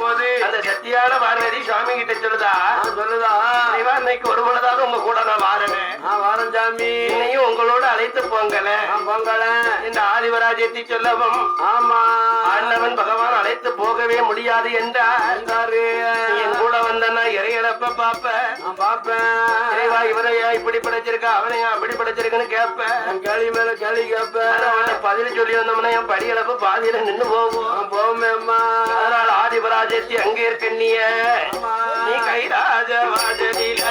போது. அந்த சத்தியான பார்வதி சுவாமி கிட்ட சொல்லுதா? சொல்லுதா. இன்னைக்கு ஒரு பொழுதாவது உங்க கூட நான் வாரேன். வாரம் சாமி. என்னையும் உங்களோட அழைத்து போங்கல நான் பொங்கலன் இந்த ஆதிவராஜ்யத்தை சொல்லவும் ஆமா. ஆண்டவன் பகவான் அழைத்து போகவே முடியாது என்றார். என் கூட வந்தனா இறையழப்ப பாப்ப. பாப்பேன். இறைவா இவனையா இப்படி படைச்சிருக்கா? அவனையா அப்படி படைச்சிருக்குன்னு கேட்ப நான் கேள்வி மேல கேள்வி கேட்பேன் பதில் சொல்லி வந்தோம்னா என் படியளப்பு பாதியில நின்னு போகும். நான் போமே அம்மா. அதனால் ஆதிபராஜத்தி அங்கே இருக்க நீய ஆமா. நீ கைராஜ வாஜனில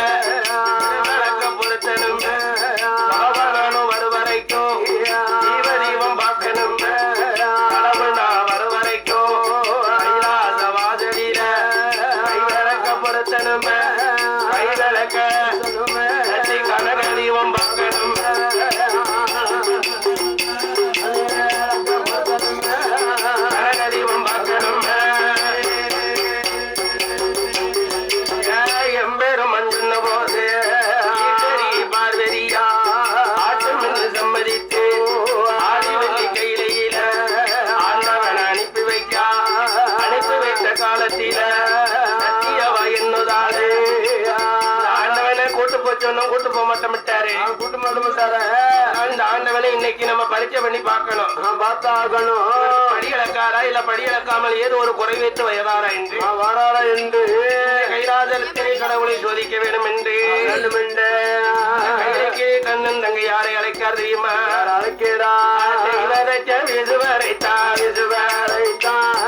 பண்ணி பார்க்கணும். நான் பார்த்தா ஆகணும் படி இழக்காரா இல்ல படி இழக்காமல் ஏதோ ஒரு குறை வைத்து வயதாரா என்று? வராத என்று? கைலாசத்திலே கடவுளை சோதிக்க வேண்டும் என்று. கண்ணன் தங்க யாரை அழைக்கார் தெரியுமா அழைக்கிறா விசுவரைத்தான். விசுவாரைத்தான்.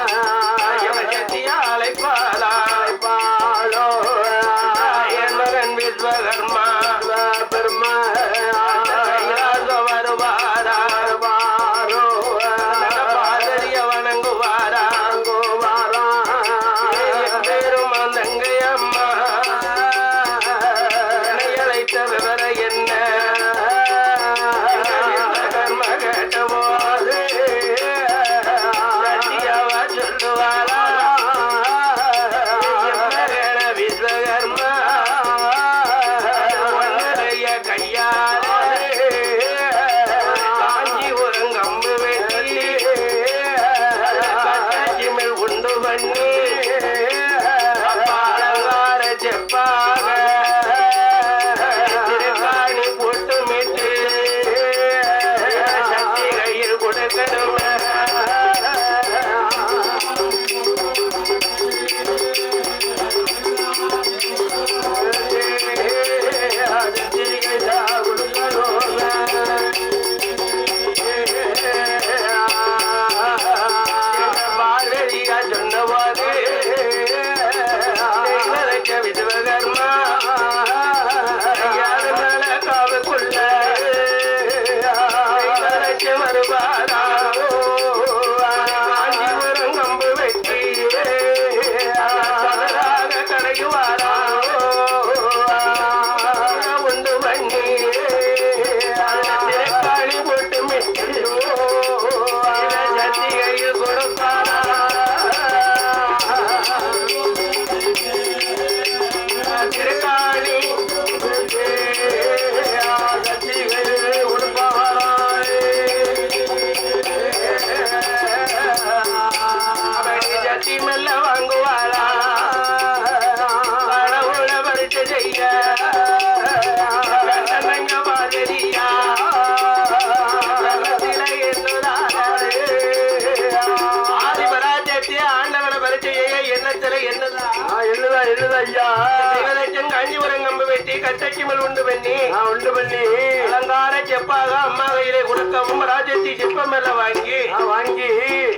ராஜத்தி செப்பம் எல்லாம் வாங்கி வாங்கி.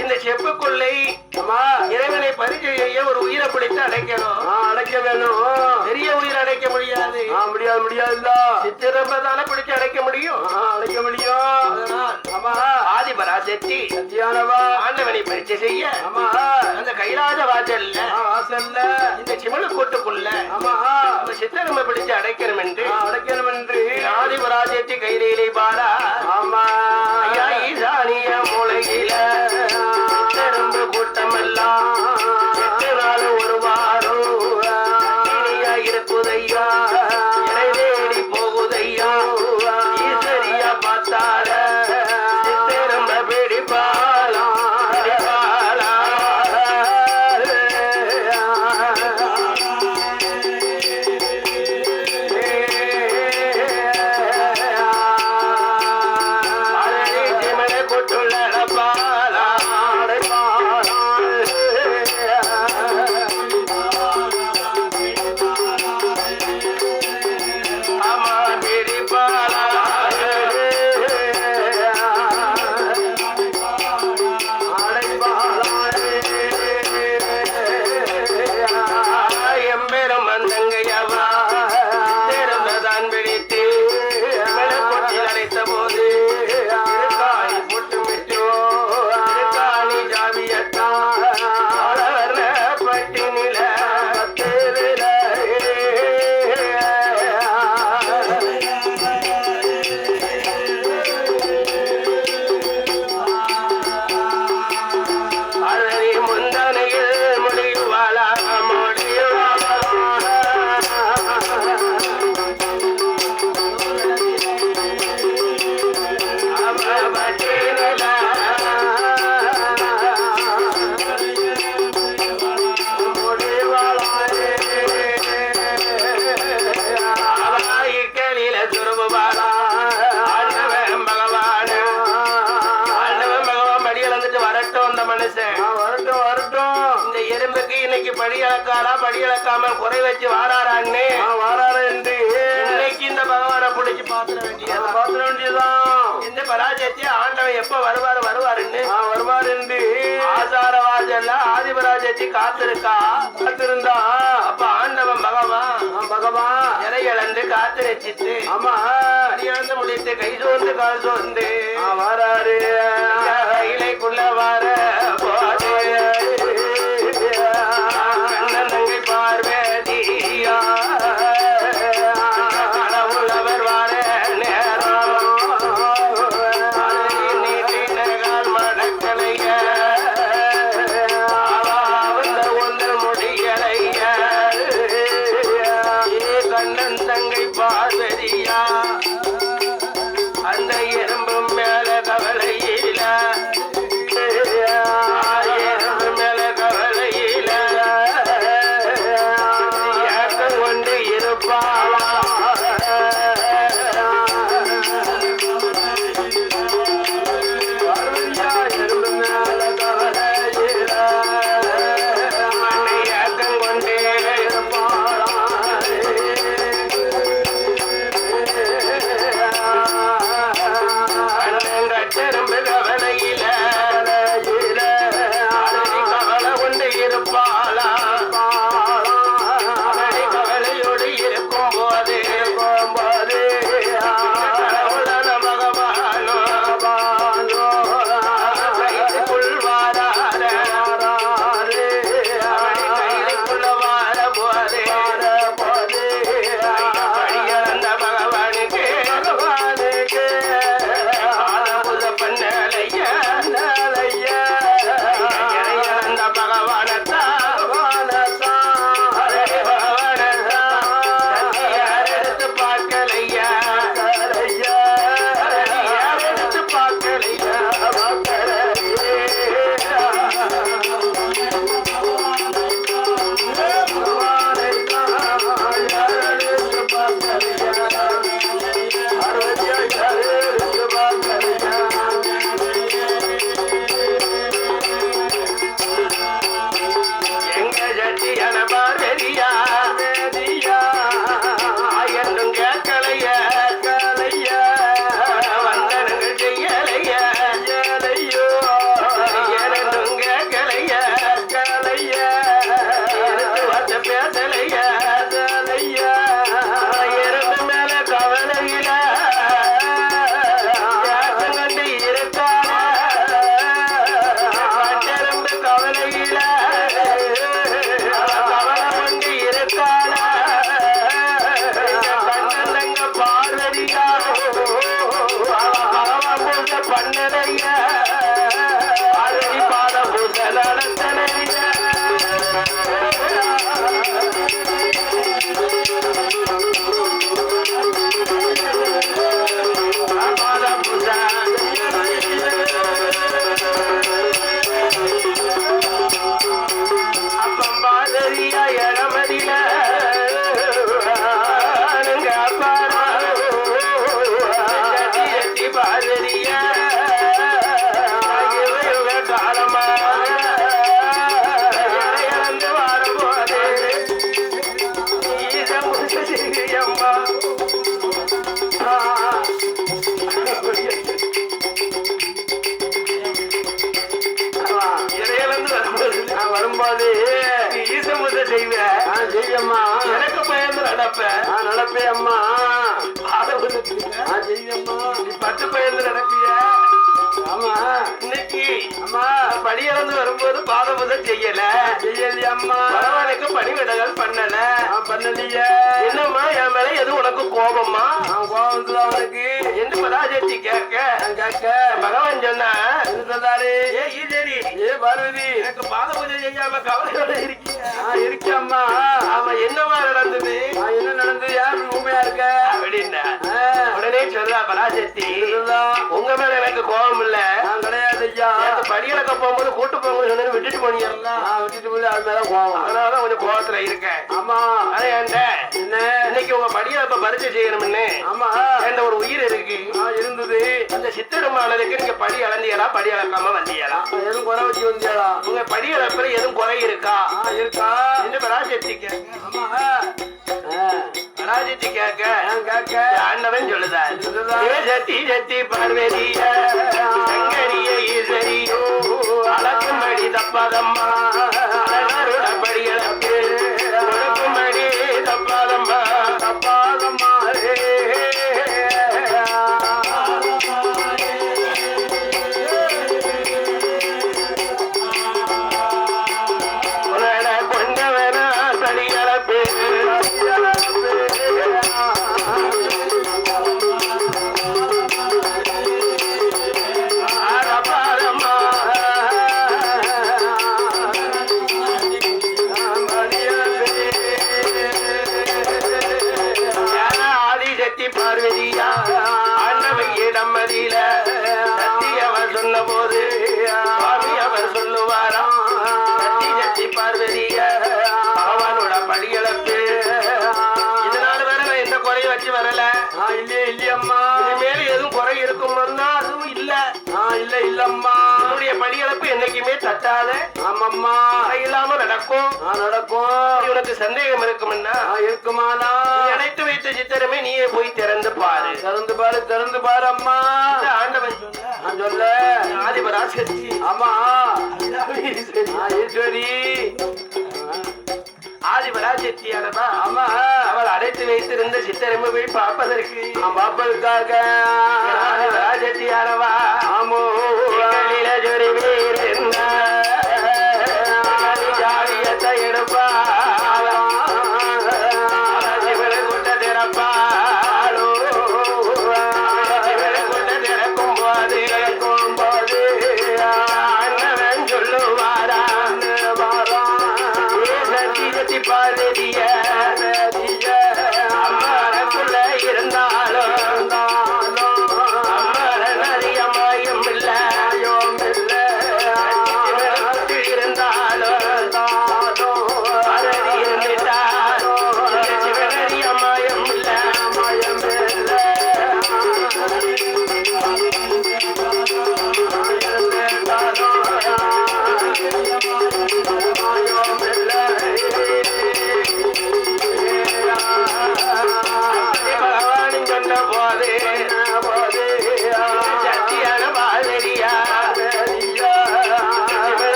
இந்த செப்புக்குள்ளே அம்மா இறைவனை செய்ய ஒரு உயிரை பிடித்து அடைக்கணும். அடைக்க வேணும். பெரிய உயிர் அடைக்க முடியாது. முடியாது முடியாதுல்ல சித்திரம்பதால பிடிச்சு அடைக்க முடியும். அடைக்க முடியும். அதனால் அம்மா. ஆதிபராசக்தி சத்தியானவா ஆண்டவனை பரிச்சை செய்ய அம்மா. அந்த கைலாச வாசல்ல வாசல்ல. இந்த சிமலு கூட்டுக்குள்ள சித்திரம்ப பிடிச்சு அடைக்கணும் என்று அடைக்கணும் என்று ஆதிபராசக்தி கையிலே பாரா ஆமா. ஐயா ஈசானிய குறை வச்சு வாராரான்னு ஆ, வாராரு என்று. இன்னைக்கு இந்த பகவானை பிடிச்சு பாத்துட வேண்டியது பாத்திர வேண்டியதான் இந்த பராஜயத்தை ஆண்டவன் எப்ப வருவாரு வருவாருன்னு. வருவார் என்று. ஆசார வாஜல்ல ஆதிபராஜத்தை காத்திருக்கா? காத்திருந்தா. அப்ப ஆண்டவன் பகவான் பகவான். இலை இழந்து காத்து ரசித்து ஆமா. கல்யாணம் முடித்து கை சோர்ந்து கால் சோர்ந்து. வாராரு. இலைக்குள்ள வர. பயந்து நடப்ப நான் நடப்பேன் அம்மா செய்யம்மா. நீ பட்டு பயந்து நடப்பிய? ஆமா. இன்னைக்கு அம்மா. படியிறந்து வரும்போது பாதமுதல் செய்யல. செய்யலையா அம்மா பகவானுக்கு பணிவிடங்கள் பண்ணல. பண்ணலையே. என்னம்மா என் மேல எது உனக்கு கோபமா கோபத்துல அவனுக்கு என்று பராஜத்தி கேட்க? கேட்க. பகவான் சொன்னா சொன்னாரு? ஏ ஈதேரி ஏ பார்வதி. எனக்கு பாத பூஜை செய்யாம கவலையோட இருக்கிய? அவன் என்னமா நடந்தது? என்ன நடந்தது? யார் உண்மையா இருக்க? அப்படின்னா உடனே சொல்றா பராசக்தி. உங்க மேல எனக்கு கோபம் இல்ல. கிடையாது ஐயா. படியிலக்க போகும்போது கூட்டு போகும்போது விட்டுட்டு போனீங்கல்ல? நான் விட்டுட்டு போய் அது மேல கோவம் அதனாலதான் கொஞ்சம் கோபத்துல இருக்கேன். ஆமா. என்ன இன்னைக்கு உங்க படியப்ப பரிச்சை செய்யணும்னு ஆமா. என்ற ஒரு உயிர் இருக்கு. ஆ, இருந்தது. அந்த சித்திரமானதுக்கு நீங்க படி அளந்தியலா படி அளக்காம வந்தியலா எதுவும் குறை வச்சு வந்தியாடா உங்க படி அளப்புல எதுவும் குறை இருக்கா? இருக்கா. என்ன பராஜத்தி கேட்க? ஆமா. பராஜத்தி கேட்க? கேட்க. ஆண்டவன். ஏ சத்தி சத்தி பார்வதிய சங்கரிய ஈஸ்வரியோ அளக்கும்படி தப்பாதம்மா. இல்லம்மா. என்னுடைய படியளப்பு என்னைக்குமே தட்டாத ஆமாம்மா. இல்லாம நடக்கும். நடக்கும். உனக்கு சந்தேகம் இருக்கும்னா இருக்குமானா? நீ அணைத்து வைத்த சித்திரமே நீயே போய் திறந்து பாரு. திறந்து பாரு திறந்து பாரு அம்மா. ஆண்டவன் நான் சொல்ல. ஆதிபராசக்தி. ஆமா. ஈஸ்வரி. ஆதிபராசக்தியானவா ஆமா. அவள் அடைத்து வைத்திருந்த சித்திரமை போய் பார்ப்பதற்கு நான் பாப்பதுக்காக ஆதிபராசக்தியானவா ஆமோ ஜொரி வீரன்ன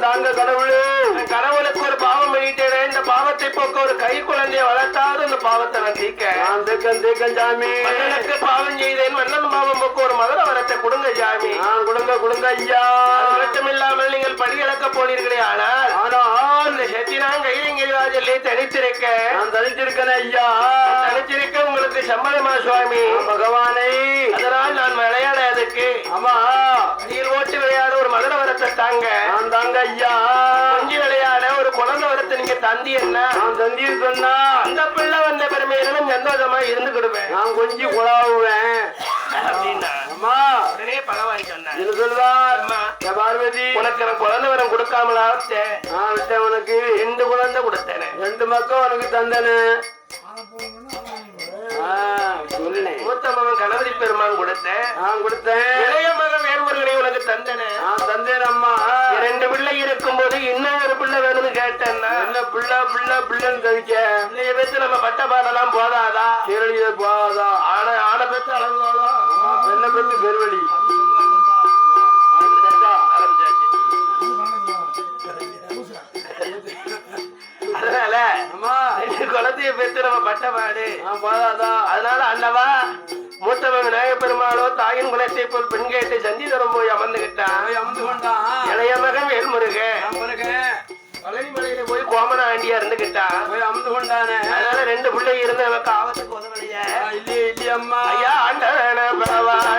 தாங்க கடவுளே. பாவத்தை போக்க ஒரு கை குழந்தைய வளர்த்தாது இந்த பாவத்தை நான் தீக்க நான் தேக்கன் தேக்கன் சாமி. மன்னனுக்கு பாவம் செய்தேன் மன்னன் பாவம் போக்க ஒரு மதுர வரத்தை கொடுங்க சாமி. நான் கொடுங்க கொடுங்க ஐயா. அது மட்டுமில்லாமல் நீங்கள் படியிழக்க போனீர்களே ஆனால் ஆனால் இந்த செத்தினான் கைலிங்கராஜல்லே தனித்திருக்க. நான் தனித்திருக்கேன் ஐயா. தனித்திருக்க உங்களுக்கு சம்மதமா சுவாமி? பகவானை. அதனால் நான் விளையாடாததுக்கு ஆமா. நீர் ஓட்டு விளையாட ஒரு மதுர வரத்தை தாங்க. நான் தாங்க ஐயா. கொஞ்சி விளையாட குழந்தை வரத்தை நீங்க தந்தி என்ன? நான் தந்தியில் சொன்னா அந்த பிள்ளை வந்த பெருமையிலும் சந்தோஷமா இருந்துக்கிடுவேன். நான் கொஞ்சம் குழாவுவேன். அப்படின்னா? அம்மா. உடனே பகவான் பார்வதி. உனக்கு நான் குழந்தை வரம் கொடுக்காமலா. நான் விட்டேன் உனக்கு. ரெண்டு குழந்தை கொடுத்தேனே. ரெண்டு மக்கள் உனக்கு தந்தனு. மகன் கணபதி பெருமான் கொடுத்தேன் நான் கொடுத்தேன் இளைய மகன் வேல்முருகனை உனக்கு தந்தனே. நான் தந்தேன் அம்மா. ரெண்டு பிள்ளை இருக்கும்போது இன்னும் ஒரு பிள்ளை வேணும்னு கேட்டேன்னா என்ன பிள்ளை பிள்ளை பிள்ளைன்னு தவிக்க பிள்ளைய பெற்று நம்ம பட்ட பாடலாம் போதாதா? கேரளிய போகாதா ஆன ஆன பெற்று அளவுதாதா பெண்ணை பத்தி பெருவழி அதனால குழந்தைய பெற்று நம்ம பட்ட பாடு. நான் போகாதா அதனால அண்ணவா மூத்தவன் விநாயக பெருமாளோ தாயின் குலத்தை போல் பெண் கேட்டு சந்திதரம் போய் அமர்ந்துகிட்டான் போய் அமுந்து கொண்டான் இளைய மகன் வேல்முருக. நான் பிறக்கேன் பழனி மலையில போய் கோமன ஆண்டியா இருந்துகிட்டான் போய் அமுந்து கொண்டானே. அதனால ரெண்டு பிள்ளை இருந்து நமக்கு ஆபத்துக்கு உதவலையே இல்லையே இல்லையே அம்மா. ஐயா ஆண்டவன பரவான